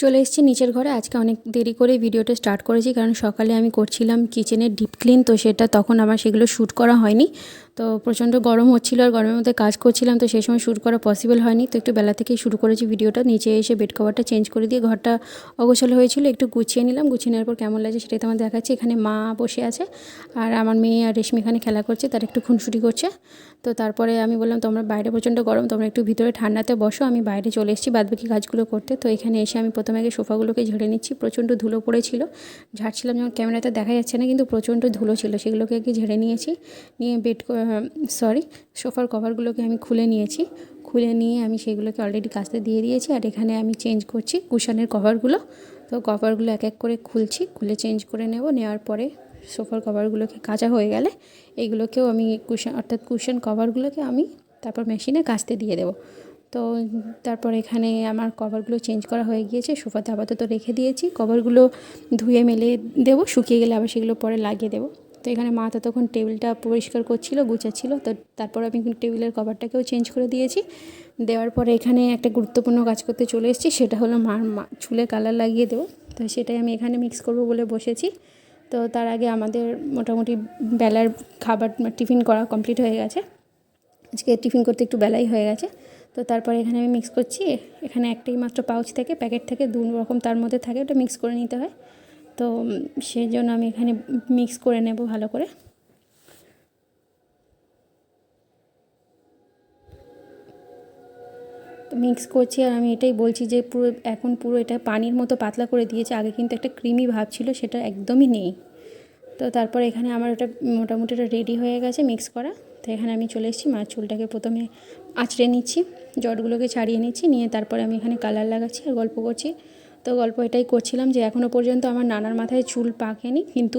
চলে এসেছি নিচের ঘরে। আজকে অনেক দেরি করে ভিডিওটা স্টার্ট করেছি, কারণ সকালে আমি করছিলাম কিচেনের ডিপ ক্লিন তো সেটা তখন আমার সেগুলো শ্যুট করা হয়নি। তো প্রচণ্ড গরম হচ্ছিল আর গরমের মধ্যে কাজ করছিলাম, তো সেই সময় শ্যুট করা পসিবল হয়নি। তো একটু বেলা থেকেই শুরু করেছি ভিডিওটা। নিচে এসে বেড কভারটা চেঞ্জ করে দিয়ে ঘরটা অগোছালো হয়েছিল, একটু গুছিয়ে নিলাম। গুছিয়ে নেওয়ার পর কেমন লাগছে সেটাই তোমার দেখাচ্ছি। এখানে মা বসে আছে আর আমার মেয়ে আর রেশমি এখানে খেলা করছে, তার একটু খুনসুটি করছে। তো তারপরে আমি বললাম, তোমরা বাইরে প্রচণ্ড গরম, তোমরা একটু ভিতরে ঠান্ডাতে বসো, আমি বাইরে চলে এসেছি বাদবাকি কাজগুলো করতে। তো এখানে এসে আমি প্রথমে আগে সোফাগুলোকে ঝেড়ে নিচ্ছি, প্রচণ্ড ধুলো পড়েছিল। ঝাড়ছিলাম, যেমন ক্যামেরাতে দেখা যাচ্ছে না, কিন্তু প্রচণ্ড ধুলো ছিল, সেগুলোকে আগে ঝেড়ে নিয়েছি। নিয়ে বেড সরি, সোফার কভারগুলোকে আমি খুলে নিয়েছি। খুলে নিয়ে আমি সেগুলোকে অলরেডি কাচতে দিয়ে দিয়েছি আর এখানে আমি চেঞ্জ করছি কুশনের কভারগুলো। তো কভারগুলো এক এক করে খুলছি, খুলে চেঞ্জ করে নেব, নেওয়ার পরে সোফার কভারগুলোকে কাঁচা হয়ে গেলে এগুলোকেও আমি কুশন, অর্থাৎ কুশন কভারগুলোকে আমি তারপর মেশিনে কাচতে দিয়ে দেবো। তো তারপর এখানে আমার কভারগুলো চেঞ্জ করা হয়ে গিয়েছে, সোফাতে আপাতত রেখে দিয়েছি। কভারগুলো ধুয়ে মেলে দেবো, শুকিয়ে গেলে আবার সেগুলো পরে লাগিয়ে দেবো। তো এখানে মা ততক্ষণ টেবিলটা পরিষ্কার করছিল, গুছাচ্ছিল। তো তারপর আমি টেবিলের কভারটাকেও চেঞ্জ করে দিয়েছি। দেওয়ার পরে এখানে একটা গুরুত্বপূর্ণ কাজ করতে চলে এসেছি, সেটা হলো মার মা চুলে কালার লাগিয়ে দেবো। তো সেটাই আমি এখানে মিক্স করব বলে বসেছি। তো তার আগে আমাদের মোটামুটি বেলার খাবার টিফিন করা কমপ্লিট হয়ে গেছে। আজকে টিফিন করতে একটু বেলাই হয়ে গেছে। তো তারপরে এখানে আমি মিক্স করছি। এখানে একটাই মাত্র পাউচ থেকে প্যাকেট থেকে দু রকম তার মধ্যে থাকে, ওটা মিক্স করে নিতে হয়। তো সেই জন্য আমি এখানে মিক্স করে নেব ভালো করে। মিক্স করছি আর আমি এটাই বলছি যে পুরো, এখন পুরো এটা পানির মতো পাতলা করে দিয়েছে। আগে কিন্তু একটা ক্রিমি ভাব ছিল, সেটা একদমই নেই। তো তারপর এখানে আমার ওটা মোটামুটি এটা রেডি হয়ে গেছে মিক্স করা। তো এখানে আমি চলে এসেছি মাছ চুলটাকে প্রথমে আঁচড়ে নিচ্ছি, জটগুলোকে ছাড়িয়ে নিচ্ছি, নিয়ে তারপরে আমি এখানে কালার লাগাচ্ছি আর গল্প করছি। তো গল্প এটাই করছিলাম যে এখনও পর্যন্ত আমার নানার মাথায় চুল পাকেনি, কিন্তু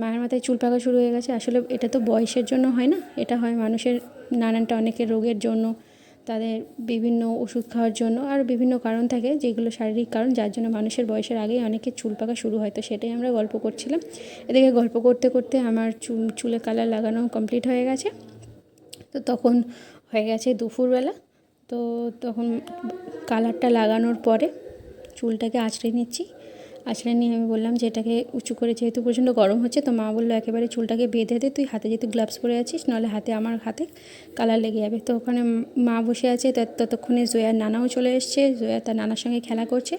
মায়ের মাথায় চুল পাকা শুরু হয়ে গেছে। আসলে এটা তো বয়সের জন্য হয় না, এটা হয় মানুষের নানানটা অনেকের রোগের জন্য, তাদের বিভিন্ন ওষুধ খাওয়ার জন্য, আর বিভিন্ন কারণ থাকে যেগুলো শারীরিক কারণ, যার জন্য মানুষের বয়সের আগেই অনেকের চুল পাকা শুরু হয়। তো সেটাই আমরা গল্প করছিলাম। এদিকে গল্প করতে করতে আমার চুল, চুলে কালার লাগানো কমপ্লিট হয়ে গেছে। তো তখন হয়ে গেছে দুপুরবেলা। তো তখন কালারটা লাগানোর পরে চুলটাকে আঁচড়ে নিচ্ছি। আঁচড়ে নিয়ে আমি বললাম যে এটাকে উঁচু করে যেহেতু প্রচণ্ড গরম হচ্ছে, তো মা বলল একেবারে চুলটাকে বেঁধে দে, তুই হাতে যেহেতু গ্লাভস পরে আছিস, নাহলে হাতে আমার হাতে কালার লেগে যাবে। তো ওখানে মা বসে আছে ততক্ষণে জয়ার নানাও চলে এসছে জয়া তার নানার সঙ্গে খেলা করছে।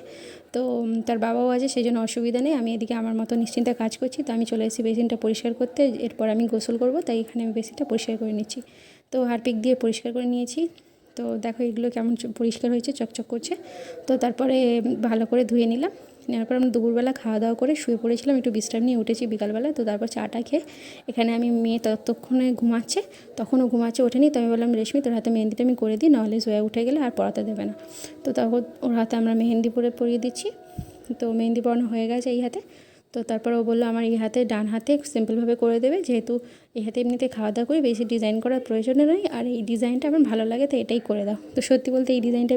তো তার বাবাও আছে, সেই জন্য অসুবিধা নেই, আমি এদিকে আমার মতো নিশ্চিন্তে কাজ করছি, তো আমি চলে এসেছি বেসিনটা পরিষ্কার করতে, এরপর আমি গোসল করব, তাই এখানে আমি বেসিনটা পরিষ্কার করে নিচ্ছি। তো হারপিক দিয়ে পরিষ্কার করে নিয়েছি। তো দেখো এগুলো কেমন পরিষ্কার হয়েছে, চকচক করছে। তো তারপরে ভালো করে ধুয়ে নিলাম। নেওয়ার পর আমরা দুপুরবেলা খাওয়া দাওয়া করে শুয়ে পড়েছিলাম, একটু বিশ্রাম নিয়ে উঠেছি বিকালবেলা। তো তারপর চাটা খেয়ে এখানে আমি মেয়ে ততক্ষণে ঘুমাচ্ছে, তখনও ঘুমাচ্ছে, ওঠেনি। তো আমি বললাম, রেশমি, তোর হাতে মেহেন্দিটা আমি করে দিই, নাহলে জয়া উঠে গেলে আর পড়াতে দেবে না। তো তখন ওর হাতে আমরা মেহেন্দি পরে পরিয়ে দিচ্ছি। তো মেহেন্দি পরানো হয়ে গেছে এই হাতে। তো তারপর ও বলল, আমার এই হাতে, ডান হাতে সিম্পলভাবে করে দেবে। যেহেতু এই হাতে এমনিতে খাওয়া দাওয়া করি, বেশি ডিজাইন করার প্রয়োজন নয় আর এই ডিজাইনটা আমার ভালো লাগে তো এটাই করে দাও। তো সত্যি বলতে এই ডিজাইনটা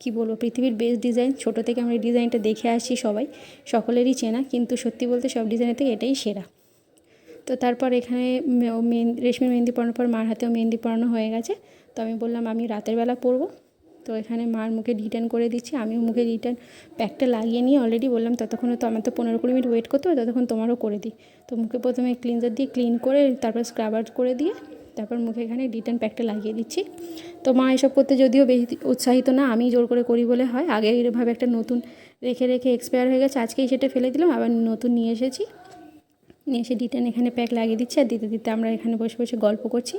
কী বলব, পৃথিবীর বেস্ট ডিজাইন ছোটো থেকে আমরা এই ডিজাইনটা দেখে আসি সবাই, সকলেরই চেনা। কিন্তু সত্যি বলতে সব ডিজাইনের থেকে এটাই সেরা। তো তারপর এখানে মেহেন্দি রেশমি মেহেন্দি পরানোর পর, মার হাতেও মেহেন্দি পরানো হয়ে গেছে। তো আমি বললাম, আমি রাতের বেলা পরবো। তো এখানে মার মুখে রিটার্ন করে দিচ্ছি। আমিও মুখে রিটার্ন প্যাকটা লাগিয়ে নিয়ে অলরেডি বললাম, ততক্ষণে তো আমার তো পনেরো কুড়ি মিনিট ওয়েট করতে হবে, ততক্ষণ তোমারও করে দিই। তো মুখে প্রথমে ক্লিনজার দিয়ে ক্লিন করে, তারপর স্ক্রাবার করে দিয়ে, তারপর মুখে এখানে রিটার্ন প্যাকটা লাগিয়ে দিচ্ছি। তো মা এসব করতে যদিও বেশি উৎসাহিত না, আমি জোর করে করি বলে হয়। আগে এভাবে একটা নতুন রেখে রেখে এক্সপায়ার হয়ে গেছে, আজকেই সেটা ফেলে দিলাম, আবার নতুন নিয়ে এসেছি। নিয়ে এসে রিটার্ন এখানে প্যাক লাগিয়ে দিচ্ছি, আর দিতে দিতে আমরা এখানে বসে বসে গল্প করছি।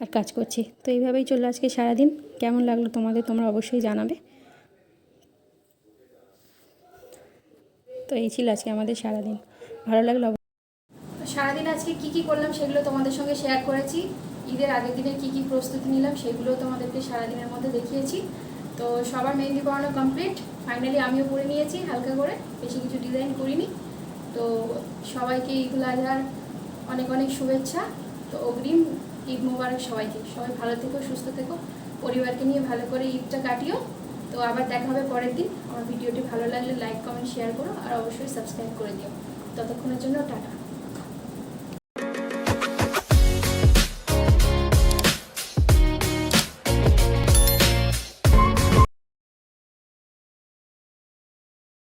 আর কাজ করছি। তো এইভাবেই চলল আজকে সারাদিন। কেমন লাগল তোমাদের তোমরা অবশ্যই জানাবে। তো এই ছিল আজকে আমাদের সারাদিন। ভালো লাগল সারাদিন আজকে কি কি করলাম সেগুলো তোমাদের সঙ্গে শেয়ার করেছি। ঈদের আগের দিনের কি কি প্রস্তুতি নিলাম সেগুলো তোমাদেরকে সারাদিনের মধ্যে দেখিয়েছি। তো সবার মেহেন্দি পড়ানো কমপ্লিট ফাইনালি আমিও পরে নিয়েছি হালকা করে, বেশি কিছু ডিজাইন করিনি। তো সবাইকে ঈদুল আজহার অনেক অনেক শুভেচ্ছা। তো অগ্রিম ঈদ মুবারক সবাইকে। সবাই ভালো থেকো, সুস্থ থেকো। পরিবারকে নিয়ে ভালো করে ঈদটা কাটিও। তো আবার দেখা হবে পরের দিন। আমার ভিডিওটি ভালো লাগলে লাইক কমেন্ট শেয়ার করো। আর অবশ্যই সাবস্ক্রাইব করে দিও। ততক্ষণের জন্য টাটা।